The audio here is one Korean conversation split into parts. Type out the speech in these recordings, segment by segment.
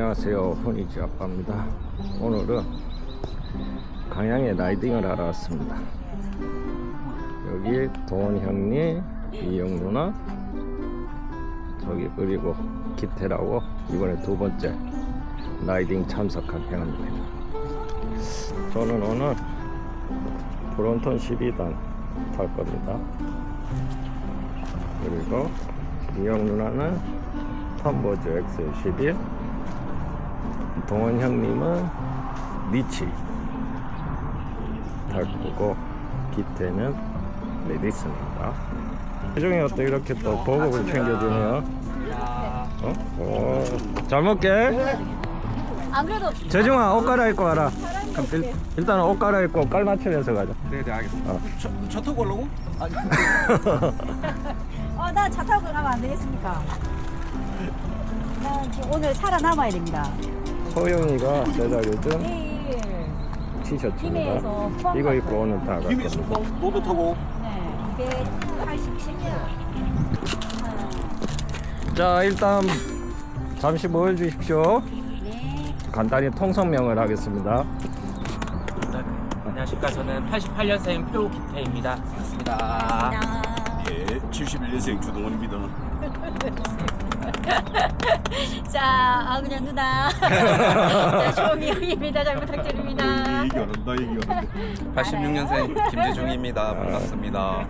안녕하세요. 훈이지 아빠입니다. 오늘은 강양에 라이딩을 하러 왔습니다. 여기 도원 형님 이영 누나 저기 그리고 기태라고 이번에 두 번째 라이딩 참석한 형입니다. 저는 오늘 브론턴 12단 탈 겁니다. 그리고 이영 누나는 텀버즈 X11 동원 형님은 탈 거고 기태는 레디스입니다 세종이 또 이렇게 또 보급을 챙겨주네요 어? 오, 잘 먹게 안 그래도 재중아 옷 갈아입고 와라 그럼 일, 일단 옷 갈아입고 깔 맞추면서 가자 네네 알겠습니다. 어. 저, 저 타고 가려고? 아니 어, 나 차 타고 가면 안 되겠습니까? 나 지금 오늘 살아남아야 됩니다. 소영이가 제작해준 내일 티셔츠입니다 김해에서 포항 이거 갈 입고. 오늘 다갈 김이 겁니다 타고 네, 287km. 자 일단 잠시 모여주십시오 네. 간단히 통성명을 하겠습니다 네, 안녕하십니까. 저는 88년생 표기태입니다. 반갑습니다. 나예 71년생 주동원입니다. 자, 아 그냥 누나. 자, 조미 형입니다. 잘 부탁드립니다. 이겨낸다 이겨낸다. 86년생 김재중입니다. 반갑습니다.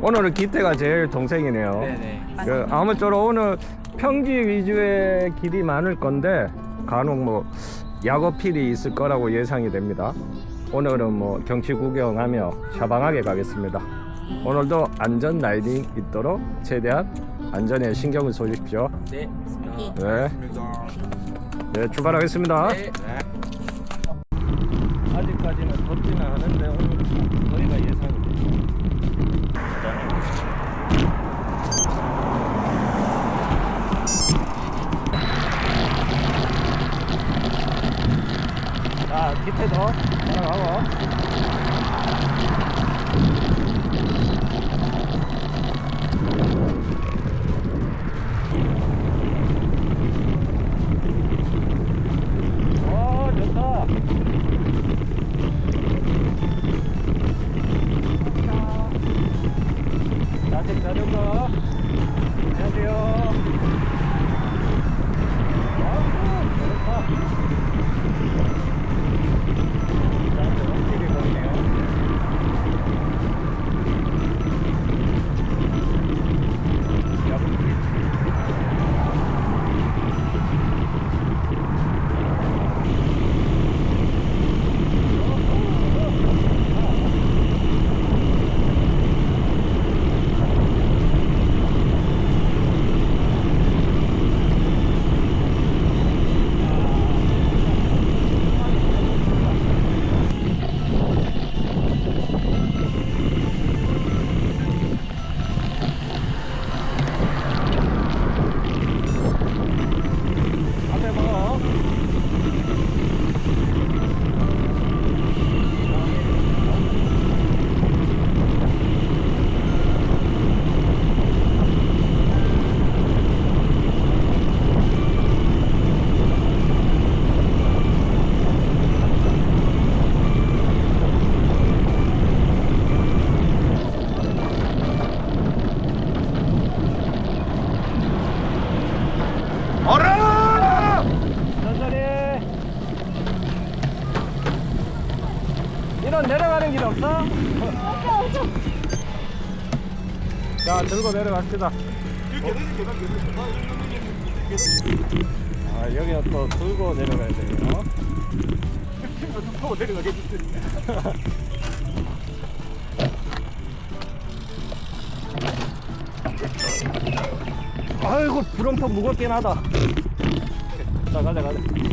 오늘은 기태가 제일 동생이네요 네네. 그 아무쪼록 오늘 평지 위주의 길이 많을 건데 간혹 뭐 약어필이 있을 거라고 예상이 됩니다. 오늘은 뭐 경치 구경하며 샤방하게 가겠습니다. 오늘도 안전 라이딩 있도록 최대한 안전에 신경을 쏘십시오. 네, 알겠습니다. 네, 네 출발하겠습니다. 네. 아직까지는 덥지는 않은데 오늘 거리가 예상이 됩니다. 자, 기태도 따라가고. 들고 내려갑시다. 아, 여기는 또 들고 내려가야 돼요. 타고 내려가겠지. 아이고, 브럼퍼 무겁긴 하다. 자, 가자, 가자.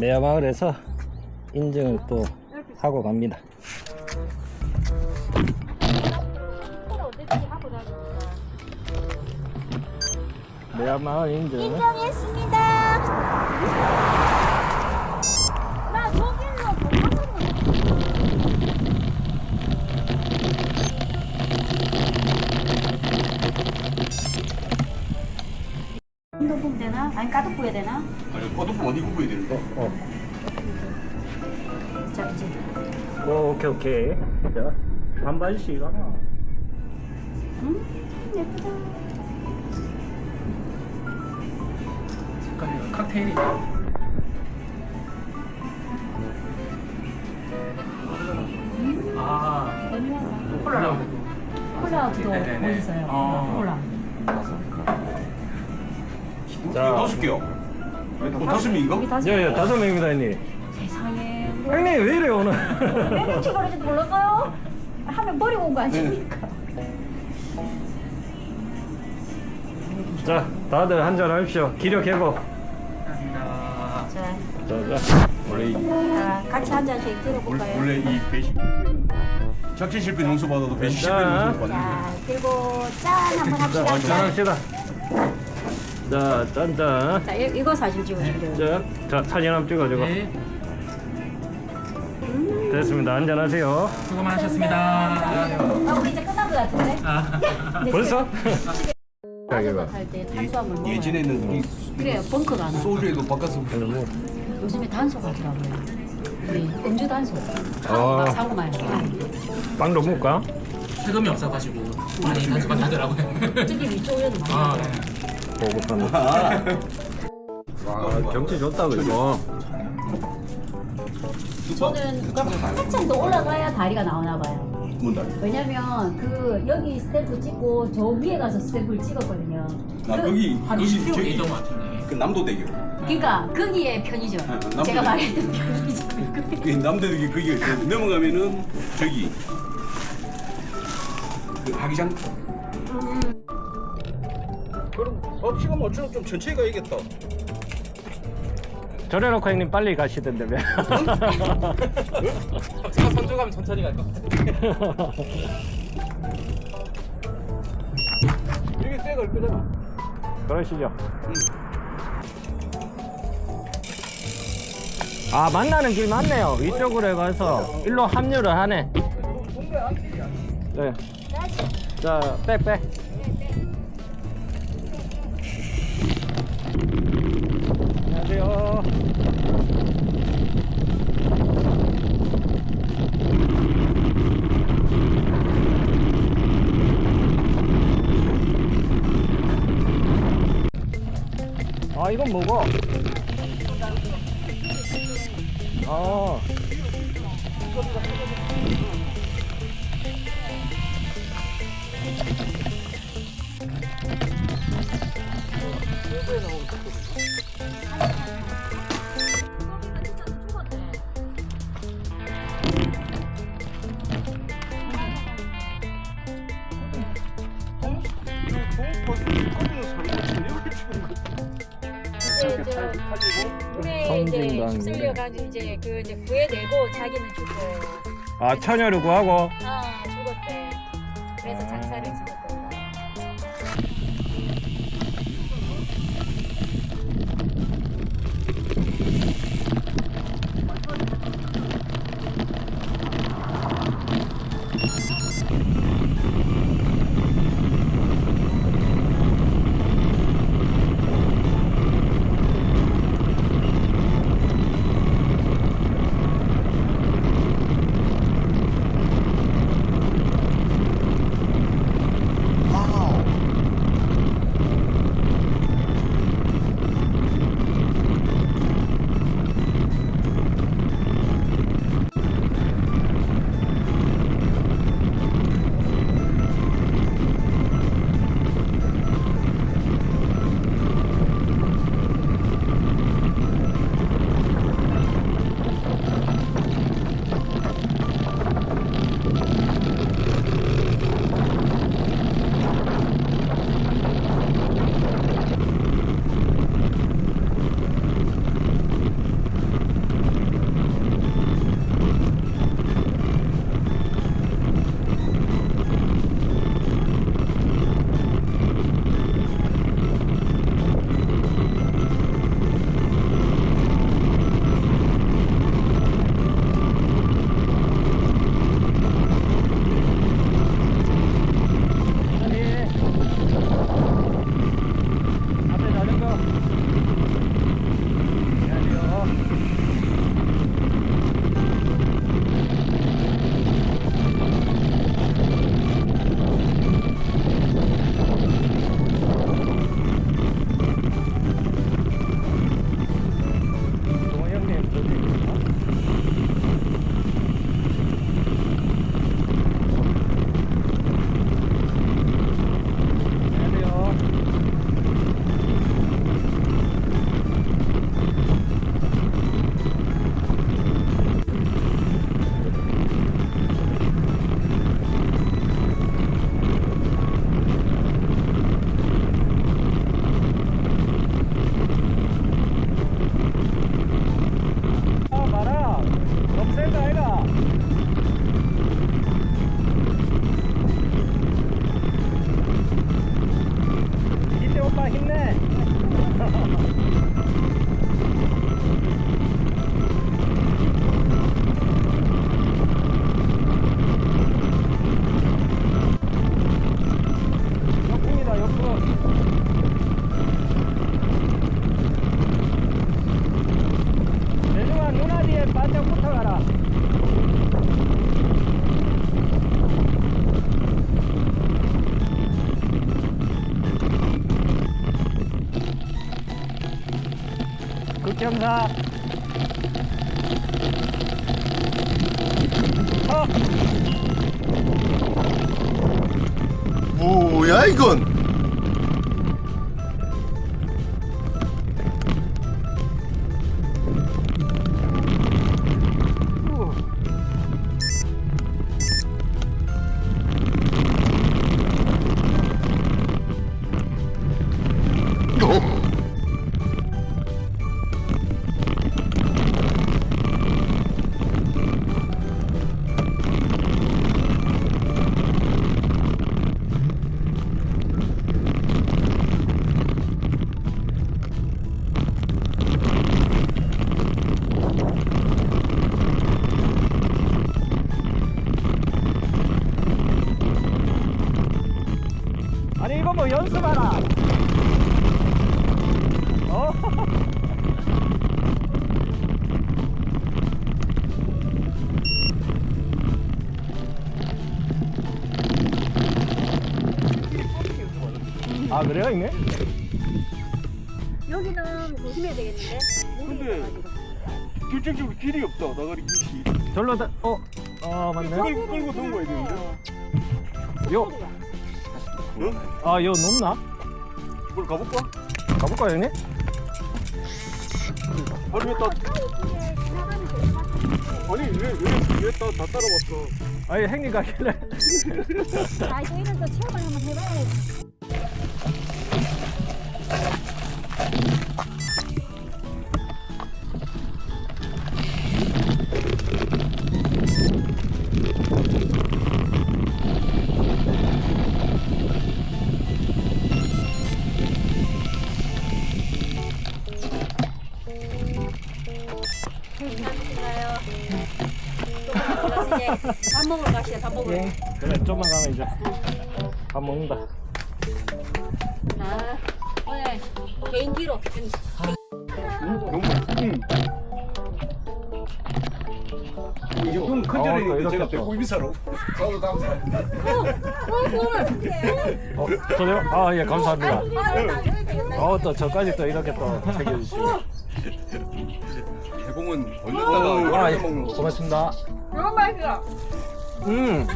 매화마을에서 인증을 또 하고 갑니다. 매화마을 인증. 인정했습니다. 나 저길로 도망갔는데. 운동복 되나? 아니 까득 부야 되나? 아니 포도품 어디 구부야 되는데? 어. 자 이제 오, 오케이 오케이. 자, 반반씩 하나. 음 예쁘다. 색깔이 칵테일이. 아, 콜라라고. 콜라도 네네네. 멋있어요. 어. 콜라. 자, 다섯 개요. 뭐 다섯 명 이거? 여기 다섯 예, 예, 다섯 명입니다, 형님. 세상에. 형님, 왜 이래요, 오늘? 내가 지금 그러지도 몰랐어요. 하면 버리고 온 거 아닙니까? 자, 다들 한잔 하십시오. 기력 회복. 감사합니다. 자, 자, 자. 원래 이, 자, 같이 한 잔씩 원- 들어볼까요? 원래 이 배신 작전 실패 용서 받아도 배신 실패 자. 용서 받는 자, 들고 짠 한번 자, 합시다. 한잔 짠. 합시다. 자, 짠짠. 자, 이- 이거 사진 찍어주세요. 자, 자, 사진 한번 찍어주고. 네, 됐습니다. 한잔 하세요. 수고 많으셨습니다. 아, 우리 이제 끝난 것 같은데? 아, 네, 벌써? 탄수화물 먹어요. 예전에는 이 그래요, 벙커가 안 나. 소주에도 바꿔서 요즘에 단속 하더라고요. 우리 음주 단속. 어. 막 사고 많이 나. 빵도 먹을까? 세금이 없어가지고 많이 단속만 하더라고요. 저기 위쪽에도 아. 네. 보급하는. 와, 경치 좋다, 그죠? 저는 한참 더 올라가야 다리가 나오나 봐요. 문다. 왜냐면 그 여기 스탬프 찍고 저 위에 가서 스탬프를 찍었거든요. 아 그- 거기 한 거기 20km 저기 같은데. 그 남도대교. 그러니까 거기에 편의점. 아, 제가 말했던 편의점. 이 남대덕이 거기 넘어가면은 저기 그 하기장 그럼 없이가 뭐좀 좀 천천히 가야겠다. 저래놓고 형님 빨리 가시던데 왜? 제가 선조 가면 천천히 갈 것 같아. 이게 쇠가 올 거잖아. 그러시죠. 아 만나는 길 맞네요. 이쪽으로 해가서 일로 합류를 하네. 네. 자, 백 백. 안녕하세요. 아 이건 뭐고? 아 처녀를 구하고 극경사 어! 뭐야 이건? 결정적으로 길이 없다. 나가리 길이. 절로 다, 어, 어 맞네. 끌고 끌고 넘어야 되는데. 요, 응? 아, 요 높나? 이걸 가볼까? 가볼까요 형님? 아니 왜 다? 아니 왜왜왜다 다 따라왔어? 아니 형님 가길래. 아, 저희는 또 체험을 한번 해봐야 이제 밥 먹는다. 아, 오늘 개인기로. 너무 어, 또 큰절에 이렇게 제가 또. 이사로. 저도 감사. 어, 저요? 아, 예, 감사합니다. 어, 또 저까지 또 이렇게 또 챙겨주시고. 개봉은 아, 얼렸다가 예, 열어서 먹는 거. 고맙습니다. 너무 맛있어. 음,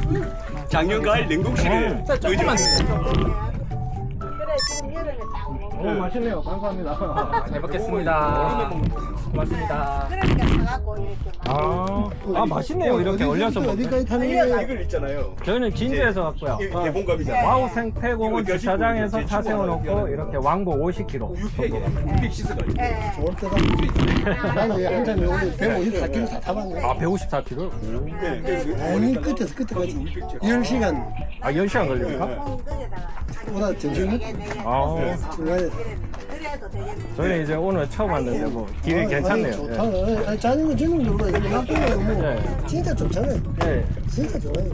작년 가을 냉동실에 음. 조금만 그래, 지금 여름에 딱. 오, 맛있네요. 감사합니다. 잘 먹겠습니다. 고맙습니다. 그러니까 사갖고 이렇게 막. 아, 아 맛있네요. 이렇게 얼려서 먹 어디까지 타는 이걸 있잖아요. 저희는 진주에서 왔고요. 이게 개봉감이잖아. 와우 생태공원 주차장에서 차 세워놓고 이렇게 왕복 50km 정도가. 육백 시스가. 예. 좋을 때가 나는 한 잔에 오늘 154km 다 타봤네. 아, 154km? 아니 끝에서 끝에까지 10시간 아, 10시간 걸립니까? 보다 점심 먹고 아, 중간에 그래도 되겠네. 저희는 이제 오늘 처음 왔는데 뭐 길이 괜찮네요. 좋다. 아니, 자전거 전용도로 이거 놔두면 뭐 네. 진짜 좋잖아요. 예. 예. 진짜 좋아요.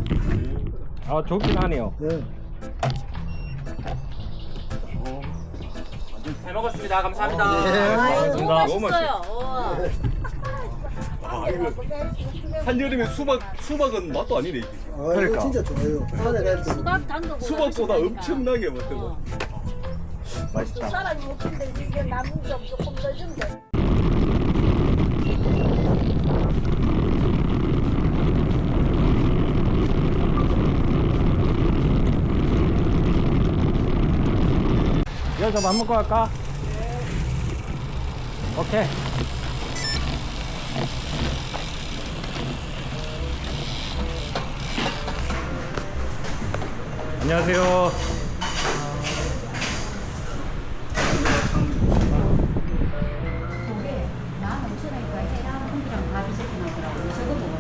아, 좋긴 하네요. 네. 잘 먹었습니다. 감사합니다. 아유, 너무 너무 맛있어요. 우와. 아 이거 한여름에 수박 수박은 맛도 아니네 이게. 아, 그러니까. 진짜 좋아요. 안에 가서 수박 단거 수박보다 엄청나게 맛있어. 어. 맛있다. 사람이 먹는데 이게 남은 좀 조금 더 돼. 여기서 밥 먹고 갈까? 오케이. 안녕하세요.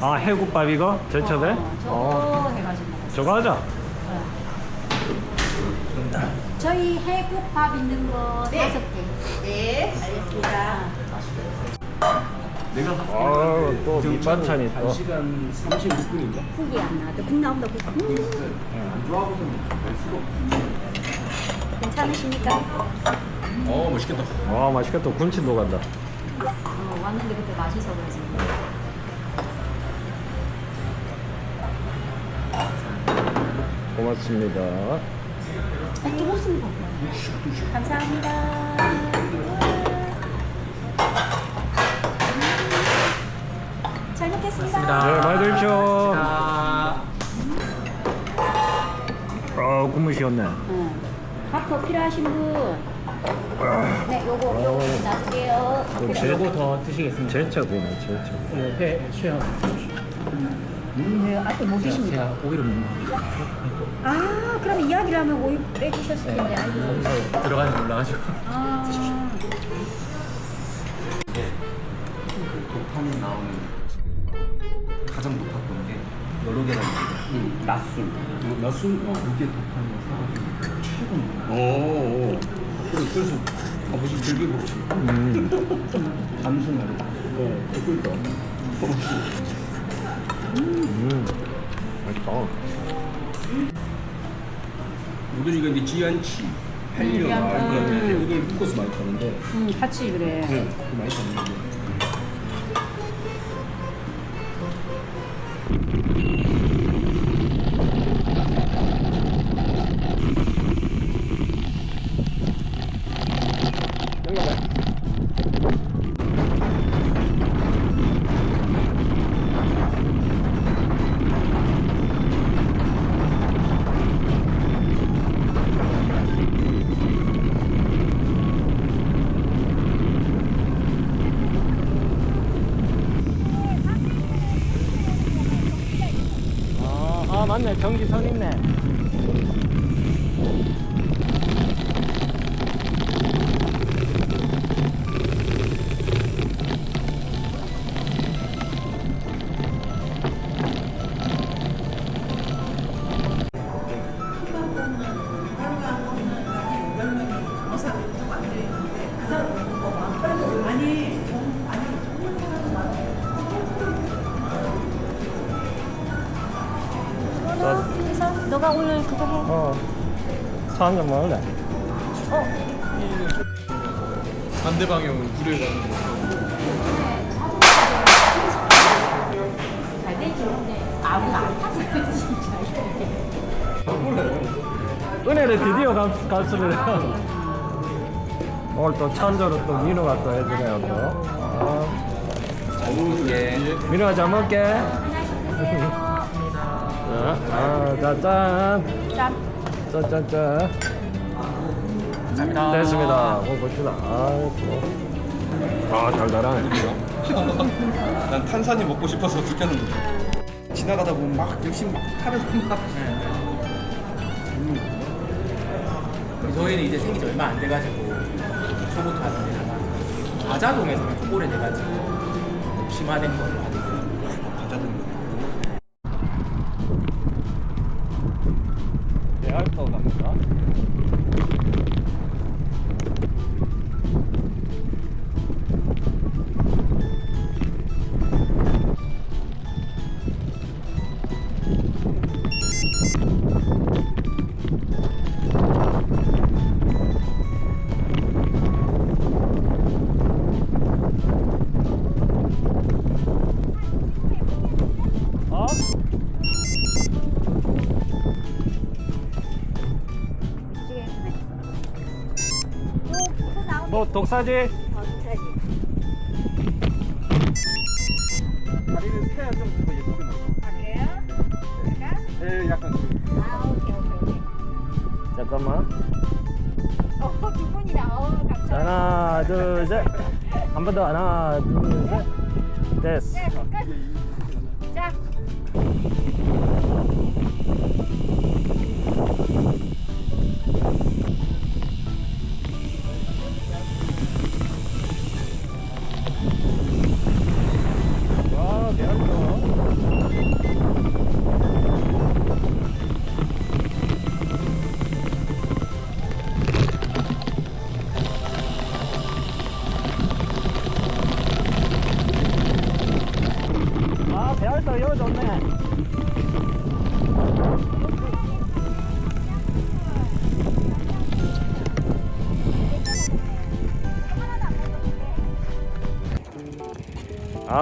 아, 해국밥 이거? 제철에? 어, 저거 해가지고 먹었어. 저거 하자. 저희 해국밥 있는 거 다섯 개. 네, 알겠습니다. 아, 또 밑반찬이 또. 시간 36분인가? 국이 안 나와도 국 나온다 국. 괜찮으십니까? 어 맛있겠다. 와, 맛있겠다. 군침도 간다. 어, 왔는데 그때 맛있어 그래서. 고맙습니다. 감사합니다. 잘 먹겠습니다. 네, 많이 드십시오. 국물시원네. 응. 밥더 필요하신 분? 네, 요거 요거 놔둘게요. 혹시 요거 더 드시겠습니까? 제철이네, 제철. 옆에 취 향. 네, 앞에 못 드십니까? 제가 오이를 먹는 거. 아, 그럼 이야기를 하면 오이 빼주셨을 텐데. 아이고. 거기서 들어가는 줄 몰라가지고. 아, 독판이 나오는 가장 높았던 게 여러 개나 있는데 낮술. 낮술. 어 이게 독한에서 최고. 오. 오. 그래서 아버지 즐겨 먹지. 단순하게. 어. 그러니까. 음, 맛있다. 우리가 이제 지안치. 아 이거 이게 묶어서 많이 타는데 음, 같이 그래. 네, 그거 많이 타는데 맞네 경기선 있네 은혜를 드디어 감, 감수를 해요. 오늘 또 찬조로 또 민호가 또 해주네요 또. 아, 잘 먹을게. 민호가 잘 먹게. 자, 아, 자, 짠. 짠. 짠, 짠, 짠. 감사합니다. 됐습니다. 먹어봅시다. 아, 또. 아, 달달하네. 난 탄산이 먹고 싶어서 느꼈는데 지나가다 보면 막 열심히 막 하면서 막 저희는 이제 생긴 지 얼마 안 돼가지고 초부터 하는 데다가 과자동에서는 좀 오래돼가지고 심화된 하는 뭐 독사지? 다리를 펴야 좀 더 예쁘게 나와 네, 약간 잠깐만. 어, 두 분이다. 어, 감사합니다. 하나, 둘, 셋. 한 번 더. 하나, 둘, 셋. 됐어. 네, 끝. 자,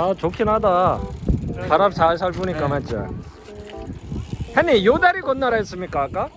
아, 좋긴 하다. 바람 살살 부니까 맞지? hen이 요 다리 건너라 했습니까 아까?